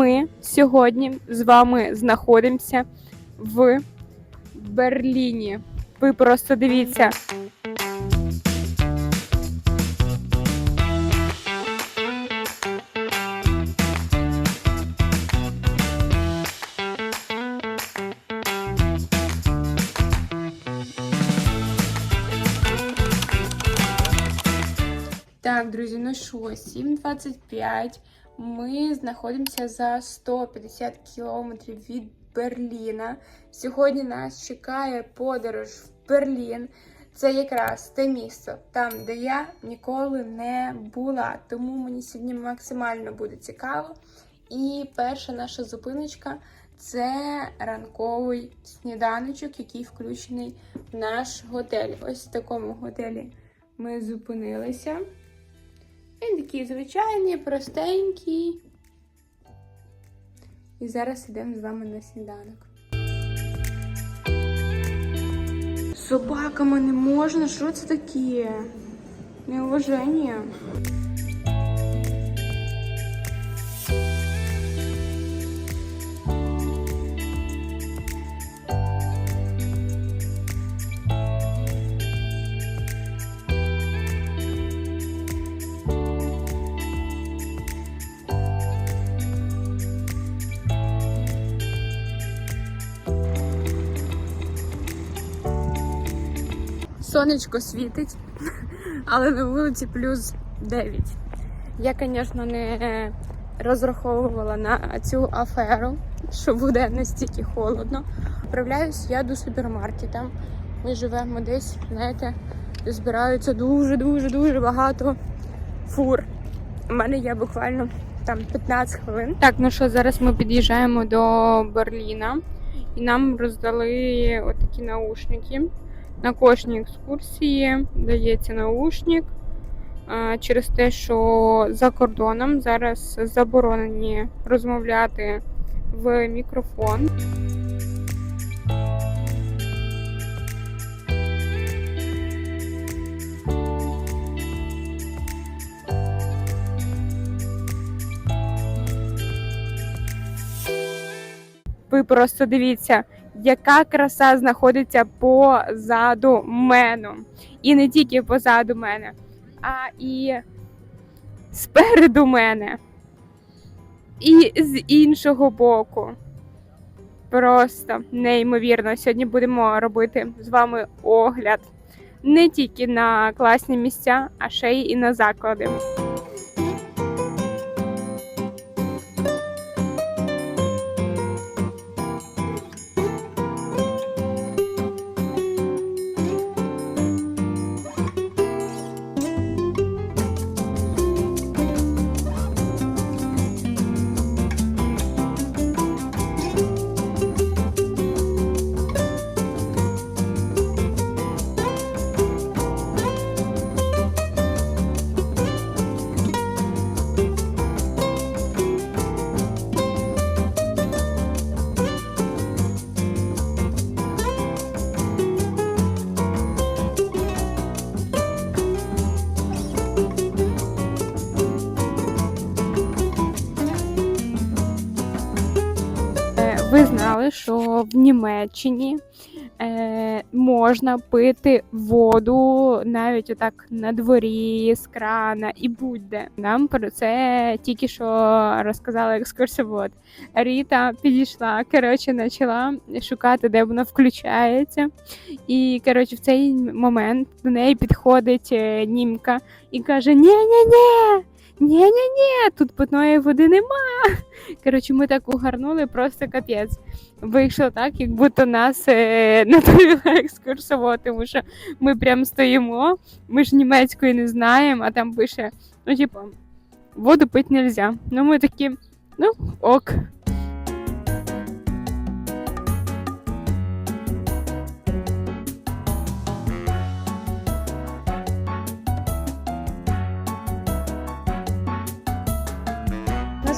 ми сьогодні з вами знаходимося в Берліні. Ви просто дивіться. Так, друзі, ну що, 7.25. Ми знаходимося за 150 кілометрів від Берліна. Сьогодні нас чекає подорож в Берлін. Це якраз те місто, там, де я ніколи не була. Тому мені сьогодні максимально буде цікаво. І перша наша зупиночка це ранковий сніданочок, який включений в наш готель. Ось в такому готелі ми зупинилися. Він такий звичайний, простенький. І зараз йдемо з вами на сніданок. Собаками не можна, що це таке? Неуваження. Сонечко світить, але на вулиці плюс 9. Я, звісно, не розраховувала на цю аферу, що буде настільки холодно. Відправляюсь я до супермаркета. Ми живемо десь, знаєте, де збираються дуже-дуже дуже багато фур. У мене є буквально там 15 хвилин. Так, ну що, зараз ми під'їжджаємо до Берліна і нам роздали отакі наушники. На кожній екскурсії дається наушник через те, що за кордоном зараз заборонені розмовляти в мікрофон. Ви просто дивіться, яка краса знаходиться позаду мене. І не тільки позаду мене, а і спереду мене. І з іншого боку. Просто неймовірно. Сьогодні будемо робити з вами огляд не тільки на класні місця, а ще й і на заклади. Німеччині е, можна пити воду навіть отак на дворі з крана і будь-де. Нам про це тільки що розказала екскурсовод. Ріта підійшла, коротше, почала шукати, де воно включається. І коротше, в цей момент до неї підходить е, німка і каже: Ні-ні-ні! Ні-ні-ні, тут питної води нема. Коротше, ми так угарнули, просто капець. Вийшло так, як будто нас е, натворила екскурсово, тому що ми прям стоїмо, ми ж німецької не знаємо, а там пише, ну, типу, воду пити нельзя. Ну, ми такі, ну, ок.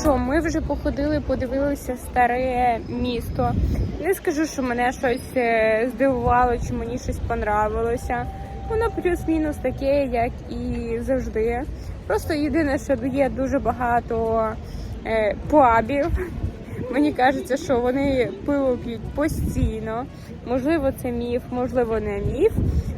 Що, ми вже походили, подивилися старе місто. Не скажу, що мене щось е, здивувало, чи мені щось понравилося. Воно плюс-мінус таке, як і завжди. Просто єдине, що є дуже багато е, пабів. Мені кажеться, що вони пиво п'ють постійно. Можливо, це міф, можливо, не міф.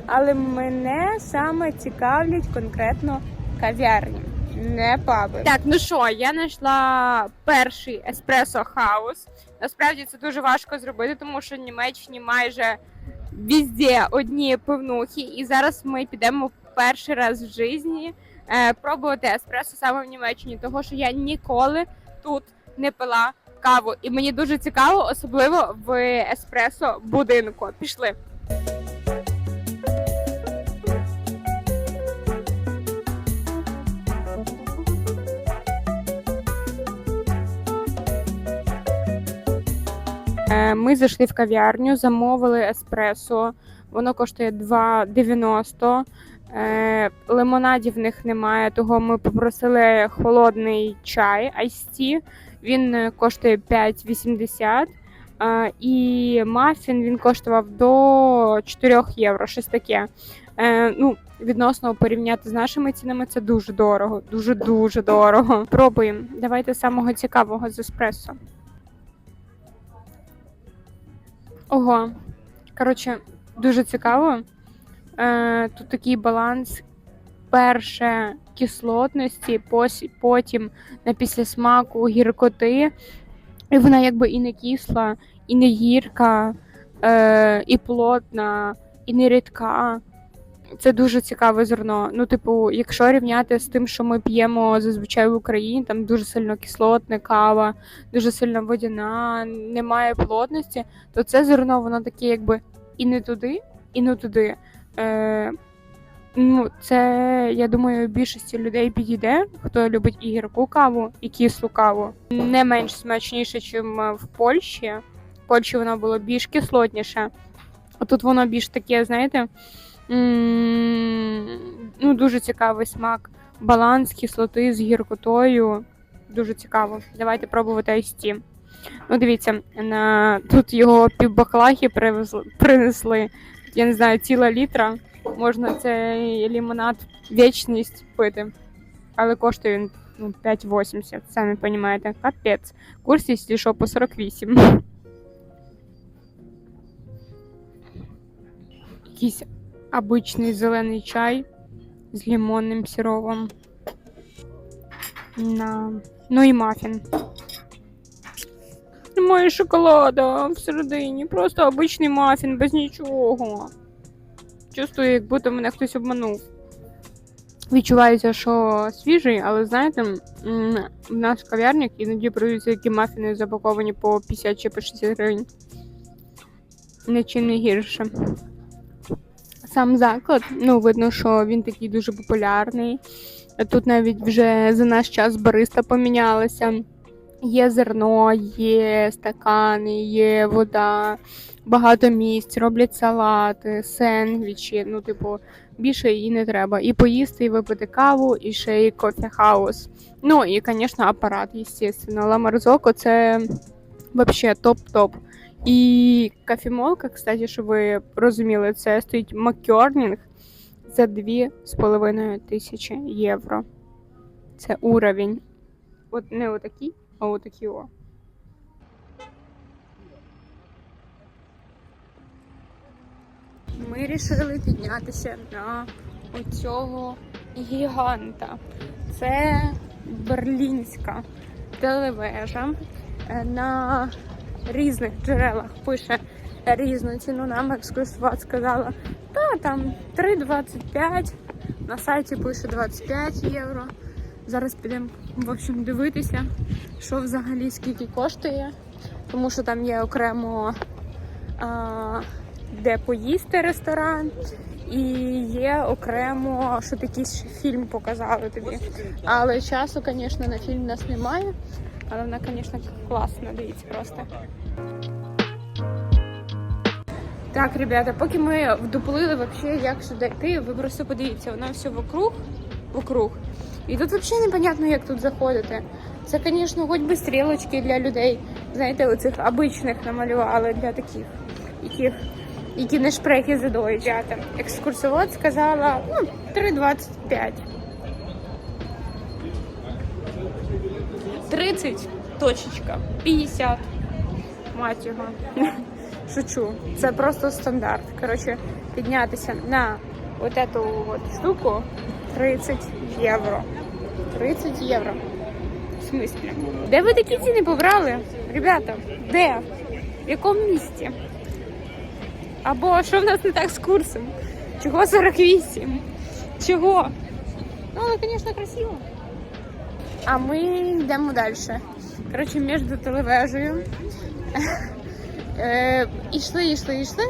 Але мене саме цікавлять конкретно кав'ярні, не паби. Так, ну що, я знайшла перший еспресо хаус. Насправді це дуже важко зробити, тому що в Німеччині майже везде одні пивнухи. І зараз ми підемо перший раз в житті е, пробувати еспресо саме в Німеччині, тому що я ніколи тут не пила каву. І мені дуже цікаво, особливо в еспресо будинку. Пішли. Ми зайшли в кав'ярню, замовили еспресо. Воно коштує 2,90. Е, Лимонадів в них немає, того ми попросили холодний чай Tea. Він е, коштує 5,80. Е, І мафін він коштував до 4 євро, щось таке. Е, Ну, відносно порівняти з нашими цінами, це дуже дорого. Дуже дуже дорого. Пробуємо. Давайте самого цікавого з еспресо. Ого. Коротше, дуже цікаво. Е, тут такий баланс. Перше кислотності, потім на післясмаку гіркоти. І вона якби і не кисла, і не гірка, е, і плотна, і не рідка. Це дуже цікаве зерно. Ну, типу, якщо рівняти з тим, що ми п'ємо зазвичай в Україні, там дуже сильно кислотна кава, дуже сильно водяна, немає плотності, то це зерно, воно таке, якби і не туди, і не туди. Е, ну, це, я думаю, більшості людей підійде, хто любить і гірку каву, і кислу каву. Не менш смачніше, ніж в Польщі. В Польщі воно було більш кислотніше. А тут воно більш таке, знаєте, ну, дуже цікавий смак. Баланс кислоти з гіркотою. Дуже цікаво. Давайте пробувати IST. Ну, дивіться, на... тут його півбаклахи привезли, принесли. Я не знаю, ціла літра. Можна цей лімонад вічність пити. Але коштує він ну, 5,80, самі розумієте. Капець. Курс, якщо що, по 48. Якийсь обичний зелений чай з лимонним сиропом. На... Ну і мафін. Немає шоколада всередині, просто обичний мафін без нічого. Чувствую, як будто мене хтось обманув. Відчувається, що свіжий, але знаєте, в нас в кав'ярнях іноді продаються які мафіни запаковані по 50 чи по 60 гривень. Нічим не гірше. Сам заклад, ну, видно, що він такий дуже популярний. Тут навіть вже за наш час бариста помінялася. Є зерно, є стакани, є вода, багато місць, роблять салати, сендвічі. Ну, типу, більше і не треба. І поїсти, і випити каву, і ще й кофе-хаус. Ну і, звісно, апарат, естественно. Ламарзоко це взагалі топ-топ. І кофемолка, кстати, щоб ви розуміли, це стоїть Маккернінг за 2,5 тисячі євро. Це уровень. От не отакий, а отакі о. Ми вирішили піднятися на оцього гіганта. Це берлінська телевежа. Е, На різних джерелах пише різну ціну. Нам екскурсовод сказала, та там 3,25. На сайті пише 25 євро. Зараз підемо в общем, дивитися, що взагалі скільки коштує, тому що там є окремо а, де поїсти ресторан, і є окремо, щоб якийсь фільм показали тобі. Але часу, звісно, на фільм нас немає. Але вона, звісно, класна, дивіться просто. Так, ребята, поки ми вдуплили вообще, як сюди йти, ви просто подивіться, воно все вокруг, вокруг. І тут взагалі непонятно, як тут заходити. Це, звісно, хоч би стрілочки для людей, знаєте, оцих обичних намалювали для таких, яких, які не шпреки задоють. Ребята. Екскурсовод сказала, ну, 3,25. 30 точечка, 50. Мать його. Шучу. Це просто стандарт. Коротше, піднятися на от эту вот штуку 30 євро. 30 євро. В смислі? Де ви такі ціни побрали? Ребята, де? В якому місті? Або що в нас не так з курсом? Чого 48? Чого? Ну, але, звісно, красиво. А ми йдемо далі. Коротше, між телевежею. Е, Ішли, ішли, ішли.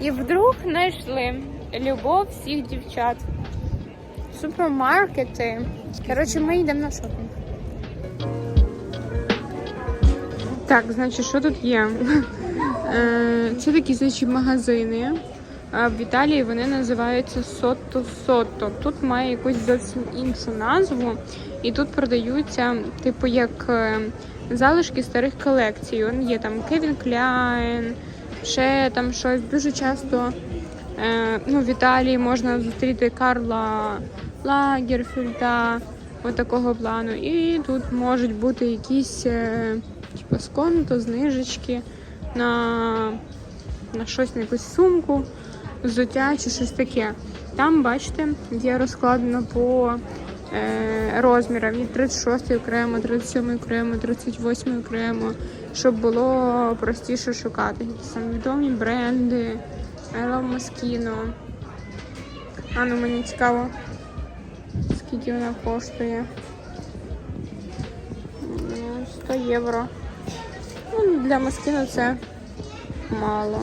І вдруг знайшли любов всіх дівчат. Супермаркети. Коротше, ми йдемо на шопінг. Так, значить, що тут є? Е, Це такі значить, магазини. В Італії вони називаються Сотто. Тут має якусь зовсім іншу назву, і тут продаються, типу, як е, залишки старих колекцій. Є там Кевін Кляйн, ще там щось. Дуже часто е, ну, в Італії можна зустріти Карла Лагерфельда, отакого плану. І тут можуть бути якісь е, типу, сконто, знижечки на, на щось, на якусь сумку взуття чи щось таке. Там, бачите, є розкладено по е, розмірам. І 36 окремо, 37 окремо, 38 окремо, щоб було простіше шукати. Там відомі бренди, I love Moschino. А ну мені цікаво, скільки вона коштує. Ну, 100 євро. Ну, для Москіно це мало.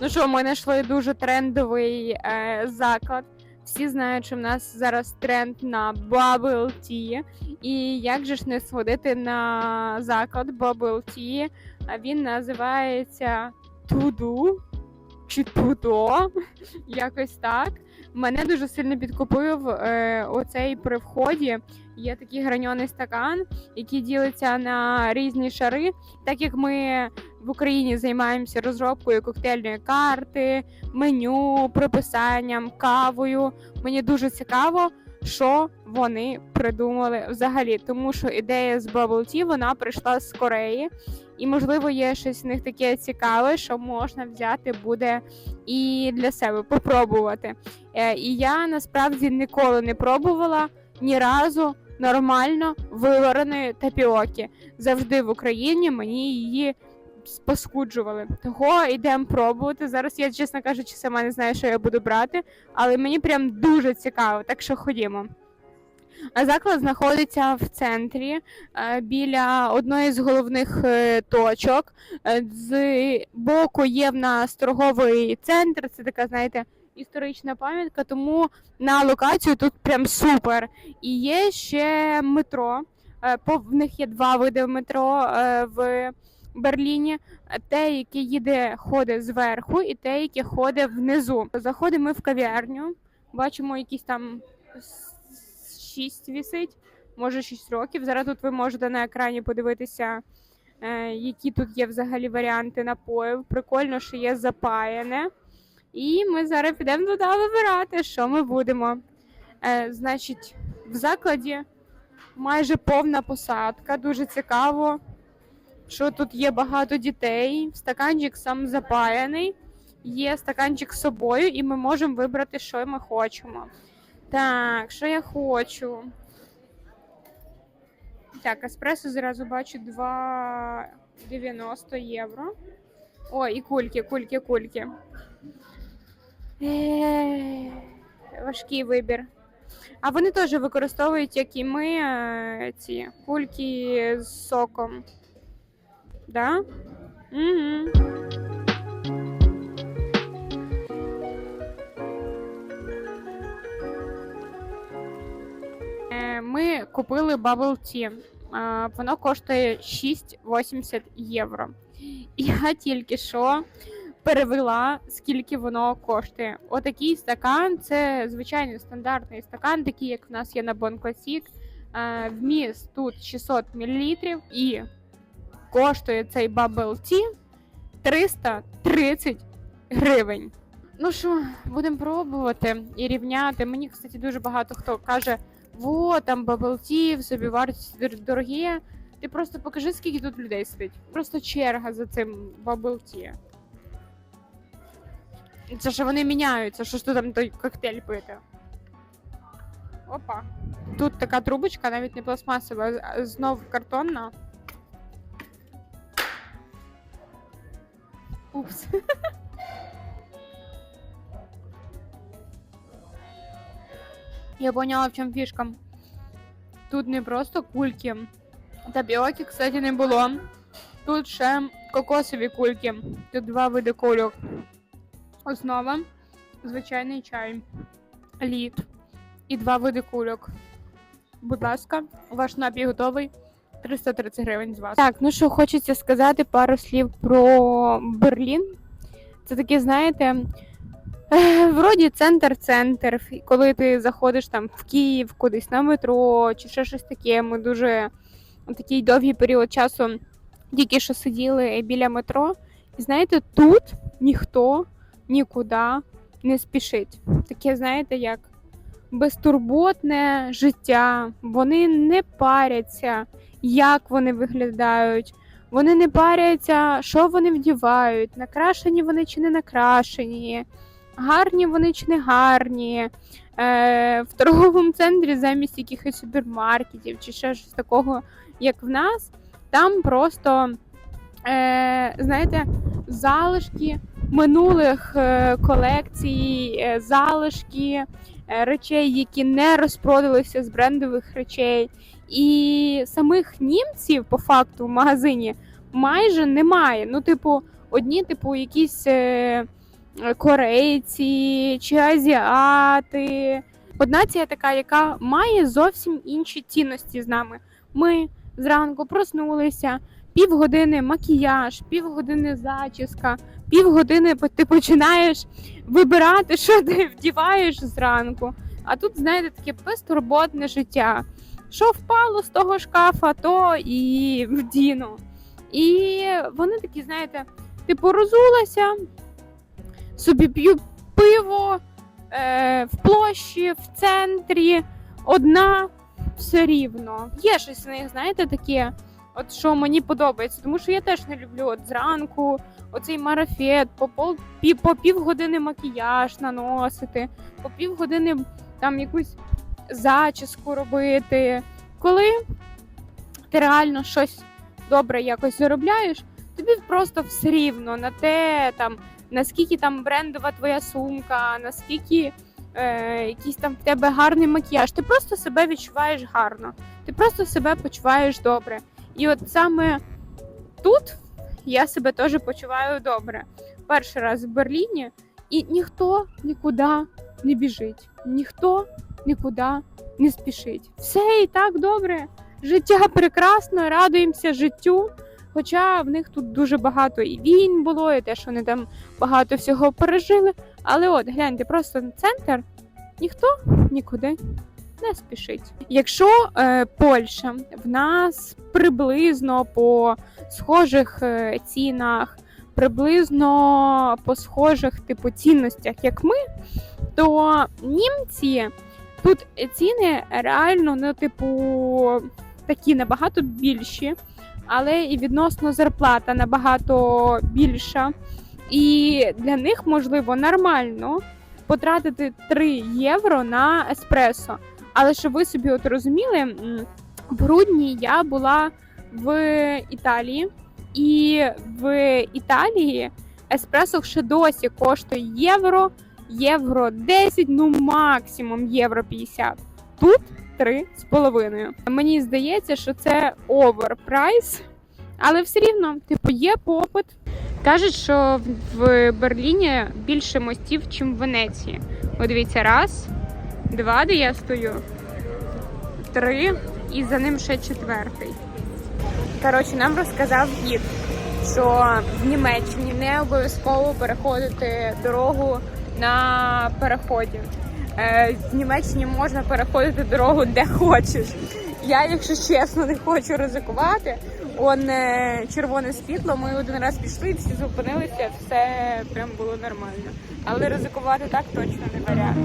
Ну що, ми знайшли дуже трендовий е, заклад. Всі знають, що в нас зараз тренд на Bubble Tea. І як же ж не сходити на заклад Bubble Tea? А він називається Туду чи Тудо. Якось так. Мене дуже сильно підкупив е, оцей при вході. Є такий граньоний стакан, який ділиться на різні шари. Так як ми в Україні займаємося розробкою коктейльної карти, меню, приписанням, кавою. Мені дуже цікаво, що вони придумали взагалі, тому що ідея з Bubble Tea, вона прийшла з Кореї, і можливо є щось в них таке цікаве, що можна взяти буде і для себе попробувати. Е, І я насправді ніколи не пробувала ні разу нормально вивареної тапіоки. Завжди в Україні мені її спаскуджували. Того йдемо пробувати. Зараз я, чесно кажучи, сама не знаю, що я буду брати, але мені прям дуже цікаво, так що ходімо. Заклад знаходиться в центрі е, біля одної з головних е, точок. Е, З боку є в нас торговий центр. Це така, знаєте, історична пам'ятка. Тому на локацію тут прям супер. І є ще метро. Е, В них є два види метро е, в Берліні. Те, яке їде, ходить зверху, і те, яке ходить внизу. Заходимо ми в кав'ярню, бачимо якісь там шість вісить, може 6 років. Зараз тут ви можете на екрані подивитися, е, які тут є взагалі варіанти напоїв. Прикольно, що є запаяне. І ми зараз підемо туди вибирати, що ми будемо. Е, значить, в закладі майже повна посадка, дуже цікаво що тут є багато дітей, стаканчик сам запаяний, є стаканчик з собою, і ми можемо вибрати, що ми хочемо. Так, що я хочу? Так, еспресо зразу бачу 2,90 євро. О, і кульки, кульки, кульки. Е, Важкий вибір. А вони теж використовують, як і ми, е, ці кульки з соком. Да? Угу. Ми купили Bubble Tea. Воно коштує 6,80 євро. Я тільки що перевела, скільки воно коштує. Отакий стакан це звичайний стандартний стакан, такий, як в нас є на Classic. Е, Вміст тут 600 мл і коштує цей Bubble Tea 330 гривень. Ну що, будемо пробувати і рівняти. Мені, кстати, дуже багато хто каже: во, там Bubble Tea, в собі вартість дорогі. Ти просто покажи, скільки тут людей сидить. Просто черга за цим бабл-ті. Це що вони міняються, що ж ти там той коктейль пити. Опа. Тут така трубочка, навіть не пластмасова, а знов картонна. Упс. Я поняла, в чому фішка. Тут не просто кульки. Тапіоки, кстати, не було. Тут ще кокосові кульки. Тут два види кульок. Основа, звичайний чай, лід і два види кульок. Будь ласка, ваш напій готовий. 330 гривень з вас. Так, ну що хочеться сказати пару слів про Берлін. Це таке, знаєте, вроді центр-центр. Коли ти заходиш там в Київ, кудись на метро чи ще щось таке. Ми дуже такий довгий період часу тільки що сиділи біля метро. І знаєте, тут ніхто нікуди не спішить. Таке, знаєте, як безтурботне життя. Вони не паряться, як вони виглядають. Вони не паряться, що вони вдівають, накрашені вони чи не накрашені, гарні вони чи не гарні. Е, в торговому центрі замість якихось супермаркетів чи ще щось такого, як в нас, там просто, е, знаєте, залишки минулих е, колекцій, е, залишки е, речей, які не розпродалися з брендових речей. І самих німців, по факту, в магазині майже немає. Ну, типу, одні, типу, якісь корейці чи азіати. Одна нація така, яка має зовсім інші цінності з нами. Ми зранку проснулися, півгодини макіяж, півгодини зачіска, півгодини ти починаєш вибирати, що ти вдіваєш зранку. А тут, знаєте, таке безтурботне життя. Що впало з того шкафа, то і вдіну. І вони такі, знаєте, типу розулася, собі п'ю пиво е, в площі, в центрі, одна все рівно. Є щось в них, знаєте, таке, от що мені подобається, тому що я теж не люблю от зранку оцей марафет, по пол пів, по півгодини макіяж наносити, по півгодини там якусь зачіску робити. Коли ти реально щось добре якось заробляєш, тобі просто все рівно на те, там, наскільки там брендова твоя сумка, наскільки е, якийсь там в тебе гарний макіяж. Ти просто себе відчуваєш гарно, ти просто себе почуваєш добре. І от саме тут я себе теж почуваю добре. Перший раз в Берліні, і ніхто нікуди не біжить, ніхто нікуди не спішить. Все і так добре. Життя прекрасно, радуємося життю. Хоча в них тут дуже багато і війн було, і те, що вони там багато всього пережили. Але от гляньте, просто центр ніхто нікуди не спішить. Якщо е, Польща в нас приблизно по схожих е, цінах, приблизно по схожих типу цінностях, як ми, то німці тут ціни реально, ну, типу, такі набагато більші, але і відносно зарплата набагато більша. І для них можливо нормально потратити 3 євро на еспресо. Але щоб ви собі от розуміли, в грудні я була в Італії, і в Італії еспресо ще досі коштує євро, євро 10, ну максимум євро 50. Тут 3,5. Мені здається, що це оверпрайс, але все рівно, типу, є попит. Кажуть, що в Берліні більше мостів, ніж в Венеції. От дивіться, раз, два, де я стою, три, і за ним ще четвертий. Коротше, нам розказав гід, що в Німеччині не обов'язково переходити дорогу на переході. Е, В Німеччині можна переходити дорогу де хочеш. Я, якщо чесно, не хочу ризикувати. Он е, червоне світло. Ми один раз пішли, всі зупинилися, все прям було нормально. Але ризикувати так точно не варіант.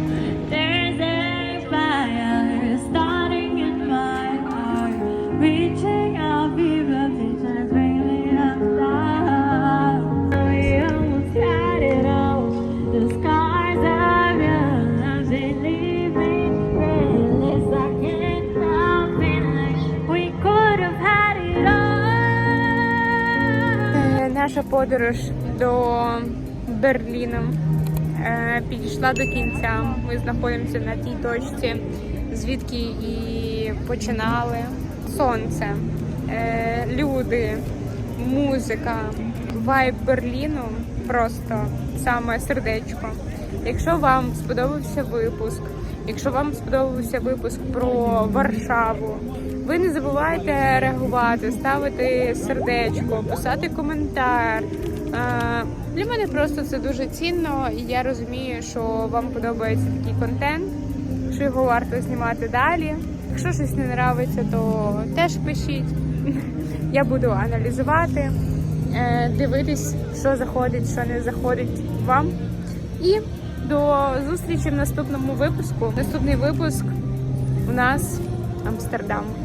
Берліну е, підійшла до кінця. Ми знаходимося на тій точці, звідки і починали. Сонце, е, люди, музика, вайб Берліну просто саме сердечко. Якщо вам сподобався випуск, якщо вам сподобався випуск про Варшаву, ви не забувайте реагувати, ставити сердечко, писати коментар. Для мене просто це дуже цінно, і я розумію, що вам подобається такий контент, що його варто знімати далі. Якщо щось не подобається, то теж пишіть. Я буду аналізувати, е, дивитись, що заходить, що не заходить вам. І до зустрічі в наступному випуску. Наступний випуск у нас Амстердам.